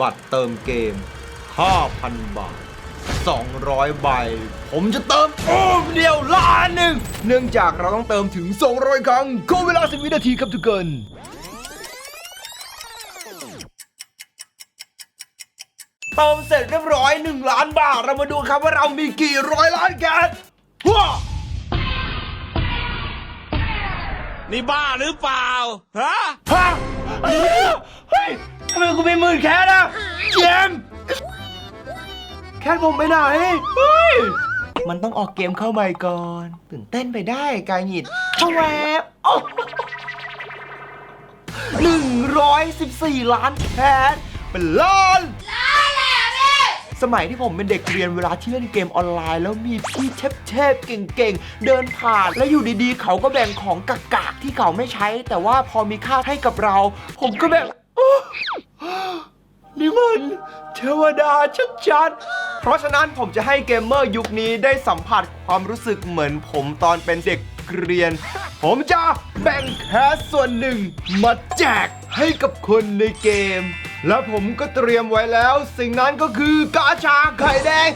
บัตรเติมเกม 5,000 บาท 200 ใบ ผมจะเติมโอ้มเดียวล้านหนึ่ง เนื่องจากเราต้องเติมถึง 200 ครั้งก็เวลา 10 วินาทีครับทุกคนเติมเสร็จเรียบร้อย 1 ล้านบาท เรามาดูครับว่าเรามีกี่ร้อยล้านแกนว้านี่บ้าหรือเปล่า ฮะ ฮะเฮ้ย ทำไมกูเป็นหมื่นแคสอะเจมส์แคสผมไปไหนเฮ้ยมันต้องออกเกมเข้าใหม่ก่อน ตื่นเต้นไปได้กายหงิดเข้าแวบหนึ่งร้อยสิบสี่ล้านแคสเป็นล้านสมัยที่ผมเป็นเด็กเรียนเวลาที่เล่นเกมออนไลน์ แล้วมีพี่เทพเทพๆเก่งๆ เดินผ่าน แล้วอยู่ดีๆ เขาก็แบ่งของกากๆที่เขาไม่ใช้ แต่ว่าพอมีค่าให้กับเรา ผมก็แบบโอ้ นี่มันเทวดาชัดๆ เพราะฉะนั้นผมจะให้เกมเมอร์ยุคนี้ได้สัมผัสความรู้สึกเหมือนผมตอนเป็นเด็กเรียน ผมจะแบ่งแคสส่วนหนึ่ง มาแจกให้กับคนในเกม และผมก็เตรียมไว้แล้ว สิ่งนั้นก็คือกาชาไข่แดง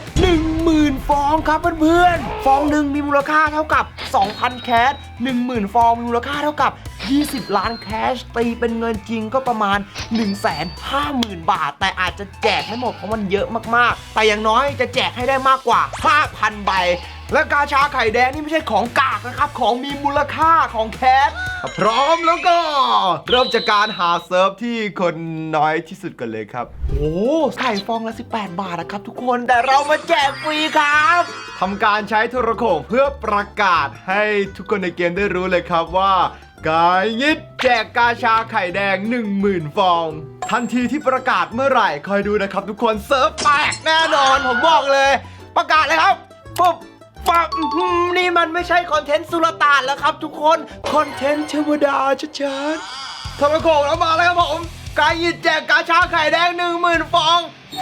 10,000 ฟองครับเพื่อนๆ ฟองหนึ่งมีมูลค่าเท่ากับ 2,000 แคส 10,000 ฟองมีมูลค่าเท่ากับ 20 ล้านแคชตีเป็นเงินจริงก็ประมาณ 150,000 บาท แต่อาจจะแจกไม่หมดเพราะมันเยอะมากๆ แต่อย่างน้อยจะแจกให้ได้มากกว่า 5,000 ใบ และกาชาไข่แดงนี่ไม่ใช่ของกากนะครับ ของมีมูลค่าของแคสพร้อมแล้วก็ เริ่มจากการหาเซิร์ฟที่คนน้อยที่สุดกันเลยครับ โอ้ไข่ฟองละ 18 บาทนะครับทุกคนแต่เรามาแจกฟรีครับทำการใช้โทรโขงเพื่อประกาศให้ทุกคนในเกมได้รู้เลยครับว่า กายยิดแจกกาชาไข่แดง 10,000 ฟอง ทันทีที่ประกาศเมื่อไหร่ คอยดูนะครับทุกคนเซิร์ฟแตกแน่นอน ผมบอกเลย ประกาศเลยครับปุ๊บปั๊บอื้อหือนี่มันไม่ใช่คอนเทนต์สุลต่านแล้วครับทุกคน คอนเทนต์เทวดาชัดๆโทรโขงแล้วมาแล้วครับผม กายยิดแจกกาชาไข่แดง 10,000 ฟอง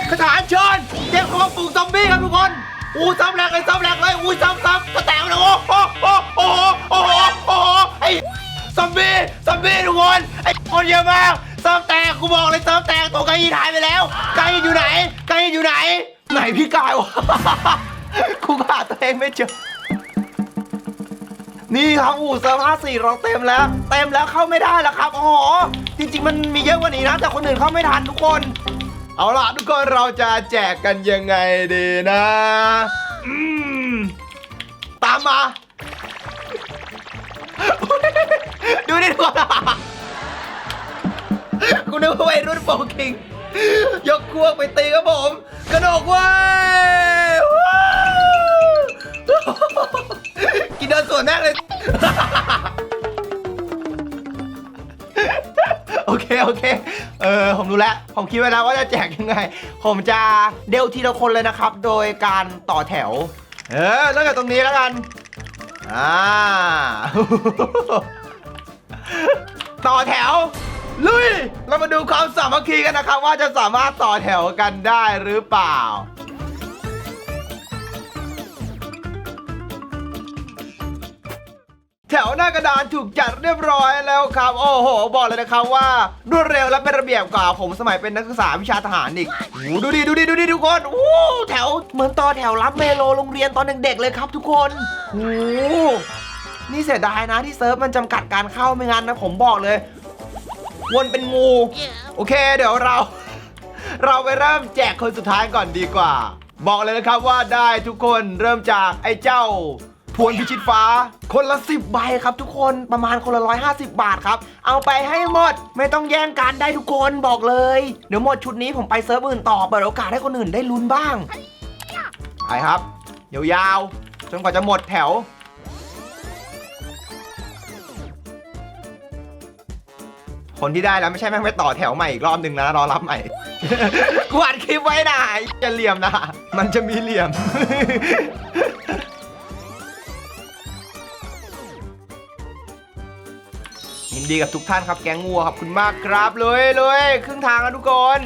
คาถาเชิญเตรียมตัวปลูกซอมบี้ครับทุกคนอู้ซ้ำแรงเลยซ้ำแรงเลยอู้ซ้ำซ้ำก็แตกเลยโอ้โหโอ้โหโอ้โหโอ้โหไอ้ ซอมบี้ซอมบี้ทุกคนไอ้คนเยอะมากซ้ำแตกกูบอกเลยซ้ำแตกตัวไก่ยีหายไปแล้วไก่ยีอยู่ไหนไก่ยีอยู่ไหน ไหนพี่กายวะกูก็หาตัวเองไม่เจอนี่ครับอู่เซอร์ผ้าสี่เราเต็มแล้ว เต็มแล้วเข้าไม่ได้แล้วครับอ๋อจริง ๆ มันมีเยอะกว่านี้นะ แต่คนอื่นเข้าไม่ทันทุกคน เอาล่ะทุกคนเราจะแจกกันยังไงดีนะ อืม ตามมา ดูดิทุกคนกูนึกว่าวัยรุ่นโฟกิง ยกควไปตีครับผม กระดดเว้ยกินเดินสวนแน่เลย โอเค โอเค เออ ผมรู้แล้ว ผมคิดไว้แล้วว่าจะแจกยังไง ผมจะเดลทีละคนเลยนะครับ โดยการต่อแถว เออเริ่มจากตรงนี้แล้วกัน อ่า ต่อแถว ลุย เรามาดูความสามัคคีกันนะครับ ว่าจะสามารถต่อแถวกันได้หรือเปล่า วหน้ากระดานถูกจัดเรียบร้อยแล้วครับโอ้โห บอกเลยนะครับว่ารวดเร็วและเป็นระเบียบกว่าผมสมัยเป็นนักศึกษาวิชาทหารอีกโอ้โหดูดิดูดิดูดิทุกคนโอ้โหแถวเหมือนต่อแถวรับเมโลโรงเรียนตอนเด็กๆเลยครับทุกคนโอ้โหนี่เสียดายนะที่เซิร์ฟมันจำกัดการเข้าไม่งั้นนะผมบอกเลย วนเป็นงู โอเค เดี๋ยวเรา เราไปเริ่มแจกคนสุดท้ายก่อนดีกว่า บอกเลยนะครับว่าได้ทุกคนเริ่มจากไอ้เจ้า พวนพิชิตฟ้า คนละ 10 ใบครับทุกคนประมาณคนละ 150 บาทครับ เอาไปให้หมดไม่ต้องแย่งกันได้ทุกคนบอกเลย เดี๋ยวหมดชุดนี้ผมไปเซิร์ฟอื่นต่อเปิดโอกาสให้คนอื่นได้ลุ้นบ้างไปครับยาวๆจนกว่าจะหมดแถวคนที่ได้แล้วไม่ใช่แม่งไปต่อแถวใหม่อีกรอบหนึ่งนะรอรับใหม่กูอัดคลิปไว้นะจะเหลี่ยมนะ มันจะมีเหลี่ยม ดีกับทุกท่านครับแก๊งงัวขอบคุณมากครับเลยเลยครึ่งทางแล้วทุกคน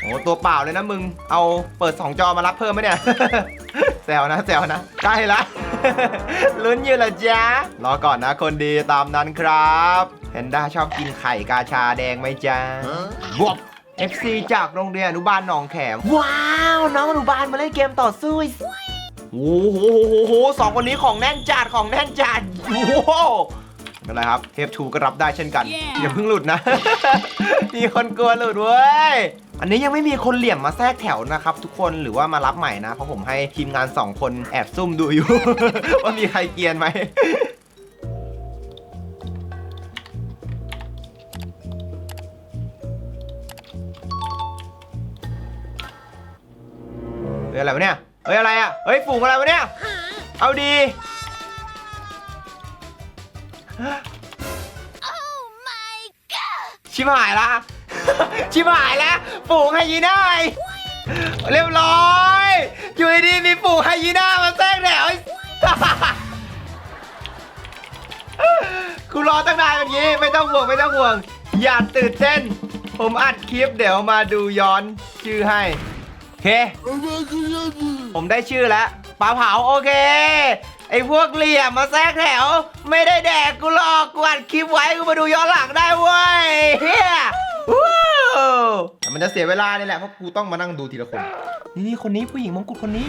โอ้ตัวเปล่าเลยนะมึง เอาเปิด 2 จอมารับเพิ่มไหมเนี่ยแซวนะแซวนะใกล้ละลุ้นอยู่ละจ๊ะรอก่อนนะคนดีตามนั้นครับแพนด้าชอบกินไข่กาชาแดงไหมจ๊ะบวบ FC จากโรงเรียนอนุบาลหนองแขม ว้าว น้องอนุบาลมาเล่นเกมต่อสู้อีกโอ้โหโอ้โหสองคนนี้ของแน่นจัดของแน่นจัดโอ้โหไม่ เป็นไรครับเทปทูก็รับได้เช่นกันอย่าเพิ่งหลุดนะ มีคนกลัวหลุดเว้ย อันนี้ยังไม่มีคนเหลี่ยมมาแทรกแถวนะครับ ทุกคนหรือว่ามารับใหม่นะ เพราะผมให้ทีมงาน 2 คนแอบซุ่มดูอยู่ ว่ามีใครเกรียนไหม เฮ้ยอะไรวะเนี่ย เฮ้ยอะไรอะ เฮ้ยฝูงอะไรวะเนี่ย เอาดี ชิบหายละ ชิบหายแล้วฝูงไฮยีน่าไอ้เรียบร้อยอยู่ดีๆมีฝูงไฮยีน่ามาแทรกแถวไอ้กูรอตั้งนานแบบนี้ไม่ต้องห่วงไม่ต้องห่วง อย่าตื่นเต้น ผมอัดคลิปเดี๋ยวมาดูย้อนชื่อให้โอเค ผมได้ชื่อแล้วปลาเผาโอเค ไอ้พวกเหลี่ยมมาแทรกแถว ไม่ได้แดกกูหรอกกูอัดคลิปไว้กูมาดูย้อนหลังได้เว้ยเฮียวู้แต่มันจะเสียเวลานี่แหละเพราะกูต้องมานั่งดูทีละคน นี่นี่คนนี้ผู้หญิงมงกุฎคนนี้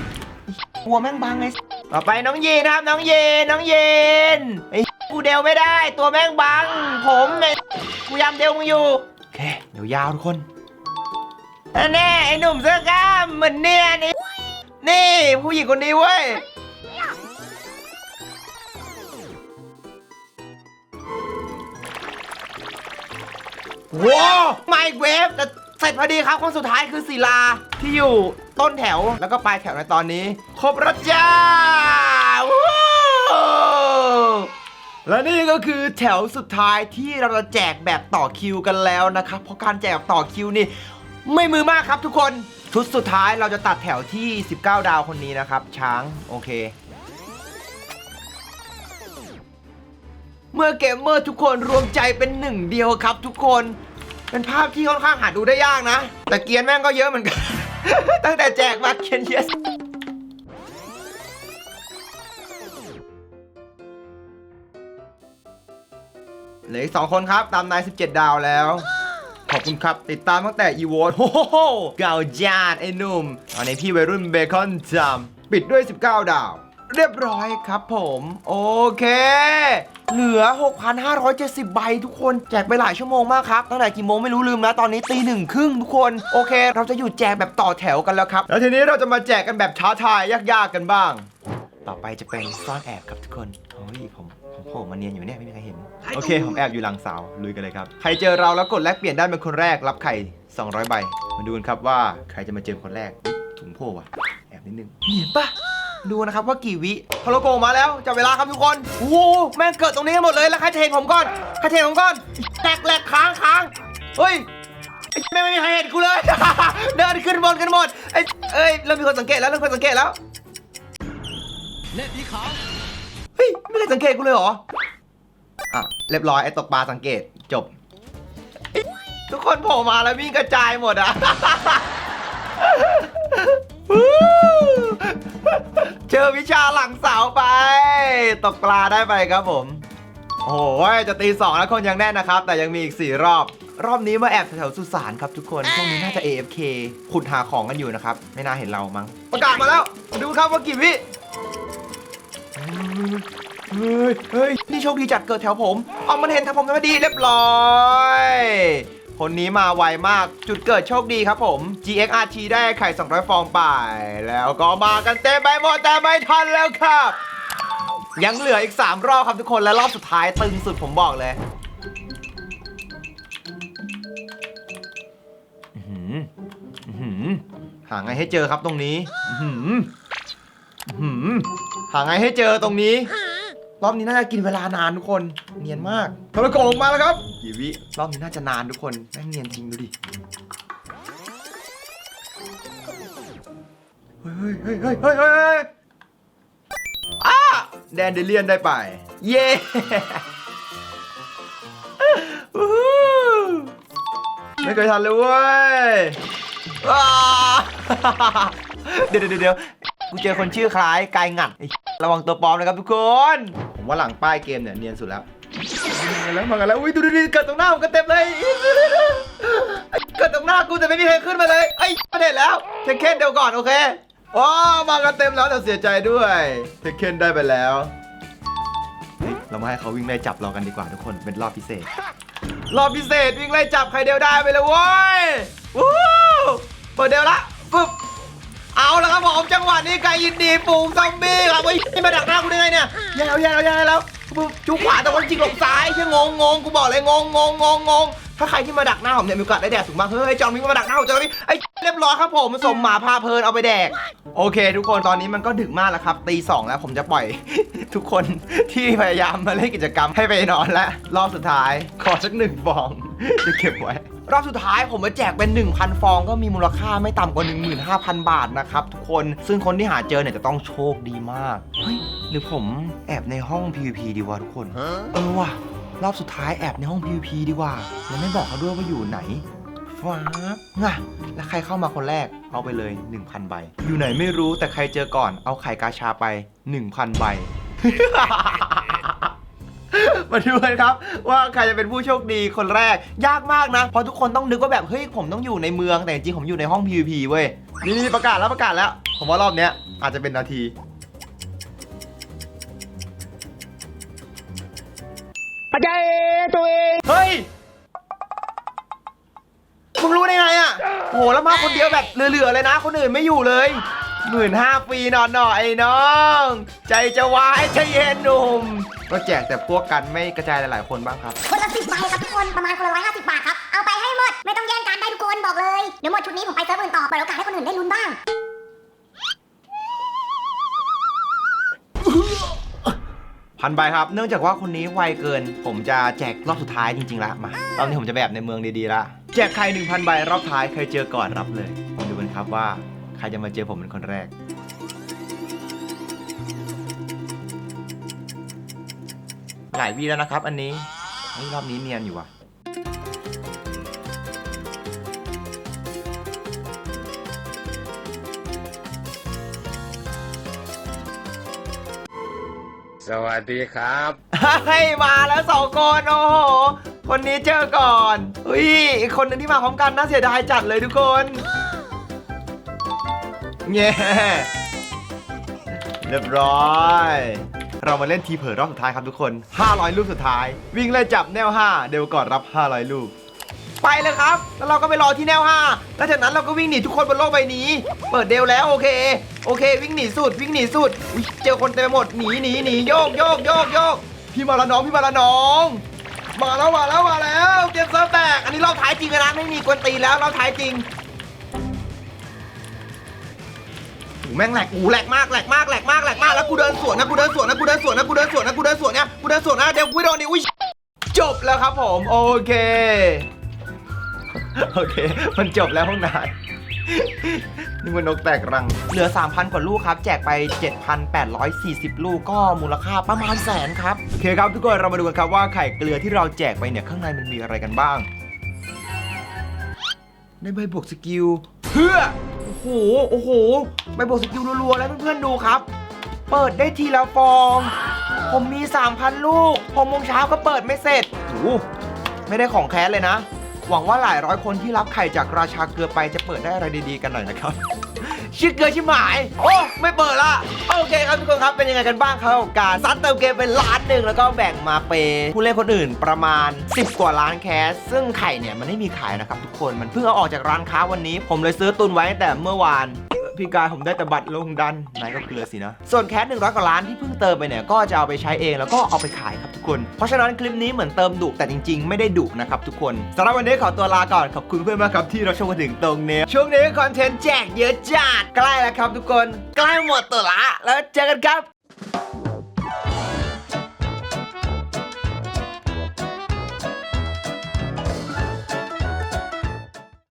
กลัวแม่งบังไงต่อไปน้องยีนครับน้องยีนน้องยีนไอ้กูเดวไม่ได้ ตัวแม่งบัง ผมไอ้กูยำเดวมึงอยู่โอเคเดี๋ยวยาวทุกคนอันแน่ไอ้หนุ่มเสื้อกล้ามเหมือนเนี่ยนี่นี่ผู้หญิงคนนี้เว้ย ว้าวไมค์เวฟแต่เสร็จพอดีครับคนสุดท้ายคือศิลาที่อยู่ต้นแถวแล้วก็ปลายแถวในตอนนี้ ครบแล้วจ้าว้าวและนี่ก็คือแถวสุดท้ายที่เราจะแจกแบบต่อคิวกันแล้วนะครับเพราะการแจกแบบต่อคิวนี่ไม่มือมากครับทุกคนชุดสุดท้ายเราจะตัดแถวที่ 19 ดาวคนนี้นะครับ ช้างโอเค เมื่อเกมเมอร์ทุกคนรวมใจเป็นหนึ่งเดียวครับ ทุกคนเป็นภาพที่ค่อนข้างหาดูได้ยากนะ แต่เกียร์แม่งก็เยอะเหมือนกัน ตั้งแต่แจกมาเกียร์เยอะเหลืออีกสองคนครับตามนาย17 ดาวแล้ว ขอบคุณครับ ติดตามตั้งแต่อีโวตโอ้โหเก่าจานไอ้หนุ่มตอนนี้พี่วัยรุ่นเบคอนจำปิดด้วย 19 ดาว เรียบร้อยครับผม โอเค เหลือ 6,570 ใบทุกคนแจกไปหลายชั่วโมงมากครับตั้งแต่กี่โมงไม่รู้ลืมแล้วตอนนี้ตีหนึ่งครึ่งทุกคนโอเค เราจะหยุดแจกแบบต่อแถวกันแล้วครับ แล้วทีนี้เราจะมาแจกกันแบบท้าทายยากๆกันบ้าง ต่อไปจะเป็นซ่อนแอบครับทุกคนเฮ้ยผมผมโผล่มาเนียนอยู่เนี่ยไม่มีใครเห็น โอเค ผมแอบอยู่หลังเสาลุยกันเลยครับ ใครเจอเราแล้วกดแลกเปลี่ยนได้เป็นคนแรกรับไข่ 200 ใบ มาดูกันครับว่าใครจะมาเจอคนแรกอุ๊ยถุงโผล่ว่ะแอบนิดนึงเห็นปะ ดูนะครับว่ากี่วิพอโลโกมาแล้วจับเวลาครับทุกคนโอ้โหแม่งเกิดตรงนี้กันหมดเลยแล้วใครจะเห็นผมก่อนใครจะเห็นผมก่อนแหลกแหลกค้างค้างเฮ้ยไม่ไม่มีใครเห็นกูเลย เดินขึ้นบนกันหมดไอ้เอ้ยเริ่มมีคนสังเกตแล้วเริ่มมีคนสังเกตแล้วเน็ตสีขาวเฮ้ยไม่เคยสังเกตกูเลยเหรออะเรียบร้อยไอ้ตกปลาสังเกตจบ ทุกคนโผล่มาแล้ววิ่งกระจายหมดอะ เจอวิชาหลังเสาไป ตกปลาได้ไปครับผม โอ้โหจะตีสองแล้วคนยังแน่นนะครับ แต่ยังมีอีก4รอบ รอบนี้มาแอบแถวๆสุสานครับทุกคนพวกนี้น่าจะ AFK ขุดหาของกันอยู่นะครับ ไม่น่าเห็นเรามั้งประกาศมาแล้ว ดูครับว่ากี่วิเฮ้ยเฮ้ยนี่โชคดีจัดเกิดแถวผม เอามันเห็นแถวผมพอดีเรียบร้อย คนนี้มาไวมากจุดเกิดโชคดีครับผม GXRT ได้ไข่ 200 ฟองไป แล้วก็มากันเต็มไปหมดแต่ไม่ทันแล้วครับ ยังเหลืออีก 3 รอบครับทุกคนและรอบสุดท้ายตึงสุดผมบอกเลยหาไงให้เจอครับตรงนี้หืออื้อหือหาไงให้เจอตรงนี้ รอบนี้น่าจะกินเวลานานทุกคน เนียนมากทรโกงลงมาแล้วครับกี่วิรอบนี้น่าจะนานทุกคนแม่งเนียนจริงดูดิ เฮ้ยเฮ้ยเฮ้ยเฮ้ยเฮ้ยเฮ้ยอ้าแดนเดเลียนได้ไป เย้วู้ฮู้ไม่เคยทันเลยเว้ยอ้าเดี๋ยวเดี๋ยวเดี๋ยวกูเจอคนชื่อคล้ายกายงัดไอ้ระวังตัวปลอมนะครับทุกคน ผมว่าหลังป้ายเกมเนี่ยเนียนสุดแล้วมาแล้วมากันแล้วอุ้ยดูดูดูเกิดตรงหน้าผมก็เต็มเลยเกิดตรงหน้ากูแต่ไม่มีใครขึ้นมาเลยไอ้ประเด็นแล้วเทคเคนเดี๋ยวก่อนโอเคอ๋อมากันเต็มแล้วแต่เสียใจด้วยเทคเคนได้ไปแล้วเรามาให้เขาวิ่งไล่จับเรากันดีกว่าทุกคนเป็นรอบพิเศษ รอบพิเศษวิ่งไล่จับใครเดียวได้ไปเลยเว้ยวู้เปิดเดียวละปึ๊บ เอาละครับผมจังหวะนี้ไก่ยินดีปูซอมบี้ครับไอ้ยมาดักหน้ากูได้ไงเนี่ยยาวๆยาวๆยาวๆแล้วจูขวาแต่ว่าจริงหลบซ้ายใช่งงงงกูบอกเลยงงงงงงงถ้าใครที่มาดักหน้าผมเนี่ยมีโอกาสได้แดกสูงมากเฮ้ยจอนวิ่งมาดักหน้าผมจอนวิ่ไอ้เรียบร้อยครับผมสมหมาพาเพลินเอาไปแดก โอเค ทุกคนตอนนี้มันก็ดึกมากแล้วครับตีสองแล้วผมจะปล่อย ทุกคนที่พยายามมาเล่นกิจกรรมให้ไปนอนแล้วรอบสุดท้าย ขอสักหนึ่งฟองจะเก็บไว้ รอบสุดท้ายผมมาแจกเป็น 1,000 ฟองก็มีมูลค่าไม่ต่ำกว่า 15,000 บาทนะครับทุกคนซึ่งคนที่หาเจอเนี่ยจะต้องโชคดีมาก เฮ้ย หรือผมแอบในห้อง PVP ดีวะทุกคน เออว่ะรอบสุดท้ายแอบในห้อง PVP ดีกว่าแล้วไม่บอกเขาด้วยว่าอยู่ไหนฟ้าบง่ะแล้วใครเข้ามาคนแรกเอาไปเลย 1,000 ใบ อยู่ไหนไม่รู้แต่ใครเจอก่อนเอาไข่กาชาไป 1,000 ใบ มาดูกันครับ ว่าใครจะเป็นผู้โชคดีคนแรก ยากมากนะ เพราะทุกคนต้องนึกว่าแบบเฮ้ยผมต้องอยู่ในเมืองแต่จริงๆผมอยู่ในห้อง PVP เว้ยนี่นี่ประกาศแล้วประกาศแล้ว ผมว่ารอบเนี้ยอาจจะเป็นนาทีอาจารย์ตัวเองเฮ้ยมึงรู้ได้ไงอะโหแล้วมาคนเดียวแบบเหลือๆเลยนะ คนอื่นไม่อยู่เลย หมื่นห้าฟรีนอนหน่อยไอ้น้อง ใจจะวายใจเย็นหนุ่มก็แจกแต่พวกกันไม่กระจายหลายๆคนบ้างครับ คนละสิบใบครับทุกคนประมาณคนละร้อยห้าสิบบาทครับ เอาไปให้หมด ไม่ต้องแย่งกันได้ทุกคนบอกเลย เดี๋ยวหมดชุดนี้ผมไปเซิร์ฟอื่นต่อเปิดโอกาสให้คนอื่นได้ลุ้นบ้าง พันใบครับ เนื่องจากว่าคนนี้ไวเกิน ผมจะแจกรอบสุดท้ายจริงๆละมา ตอนนี้ผมจะแบบในเมืองดีๆละแจกใคร1,000ใบรอบท้ายใครเจอก่อนรับเลยมาดูกันครับว่าใครจะมาเจอผมเป็นคนแรก หลายวีแล้วนะครับ อันนี้เฮ้ยรอบนี้เนียนอยู่ว่ะ สวัสดีครับ ให้มาแล้วสองคนโอ้โห คนนี้เจอก่อนอุ้ยอีกคนหนึงที่มาพร้อมกันน่าเสียดายจัดเลยทุกคน เย้เรียบร้อย เรามาเล่นทีเผลอรอบสุดท้ายครับทุกคน 500 ลูกสุดท้าย วิ่งไล่จับแนว 5 เดี๋ยวก่อนรับ 500 ลูก ไปเลยครับ แล้วเราก็ไปรอที่แนว 5 แล้วจากนั้นเราก็วิ่งหนีทุกคนบนโลกใบนี้ เปิดเดวแล้วโอเค โอเค วิ่งหนีสุด วิ่งหนีสุดอุ๊ยเจอคนเต็มไปหมด หนีหนีหนีโยกโยกโยกโยก พี่มาล้วน้อง พี่มาล้วน้อง มาแล้วมาแล้วมาแล้ว เตรียมเซิร์ฟแตก อันนี้รอบท้ายจริงเลยนะ ไม่มีกวนตีนแล้วรอบท้ายจริง แม่งแหลกโอ้แหลกมากแหลกมากแหลกมากแหลกมากแล้วกูเดินสวนนะกูเดินสวนนะกูเดินสวนนะกูเดินสวนนะกูเดินสวนนะกูเดินสวนนะเดี๋ยวกูไม่โดนดิอุ้ยจบแล้วครับผมโอเคโอเค มันจบแล้วห้องนายนี่มันนกแตกรัง เหลือ 3,000 กว่าลูกครับ แจกไป 7,840 ลูกก็มูลค่าประมาณแสนครับ โอเคครับทุกคนเรามาดูกันครับว่าไข่เกลือที่เราแจกไปเนี่ย ข้างในมันมีอะไรกันบ้าง ได้ใบบวกสกิล เพื่อ โอ้โห โอ้โห ไปบวกสกิลรัวๆ แล้วเพื่อนๆดูครับ เปิดได้ทีละฟอง ผมมี 3,000 ลูกหกโมงเช้าก็เปิดไม่เสร็จโอ้โหไม่ได้ของแค้เลยนะ หวังว่าหลายร้อยคนที่รับไข่จากราชาเกลือไปจะเปิดได้อะไรดีๆ กันหน่อยนะครับ ชื่อเกลือชิบหมาย โอ้ไม่เปิดละโอเคครับทุกคนครับเป็นยังไงกันบ้างครับกับการซัดเติมเกมเป็นล้านหนึ่งแล้วก็แบ่งมาเปผู้เล่นคนอื่นประมาณ 10 กว่าล้านแคส ซึ่งไข่เนี่ยมันไม่มีขายนะครับทุกคนมันเพิ่งเอาออกจากร้านค้าวันนี้ ผมเลยซื้อตุนไว้ตั้งแต่เมื่อวาน พี่กายผมได้แต่บัตรลงดันนายก็เกลือสินะ ส่วนแคสหนึ่งร้อยกว่าล้านที่เพิ่งเติมไปเนี่ยก็จะเอาไปใช้เองแล้วก็เอาไปขายครับทุกคน เพราะฉะนั้นคลิปนี้เหมือนเติมดุแต่จริง ๆ ไม่ได้ดุนะครับทุกคนสำหรับวันนี้ขอตัวลาก่อนขอบคุณเพื่อนมากครับที่เราชมมาถึงตรงนี้ช่วงนี้คอนเทนต์แจกเยอะจัดใกล้แล้วครับทุกคน ใกล้หมดตัวละแล้วเจอกันครับ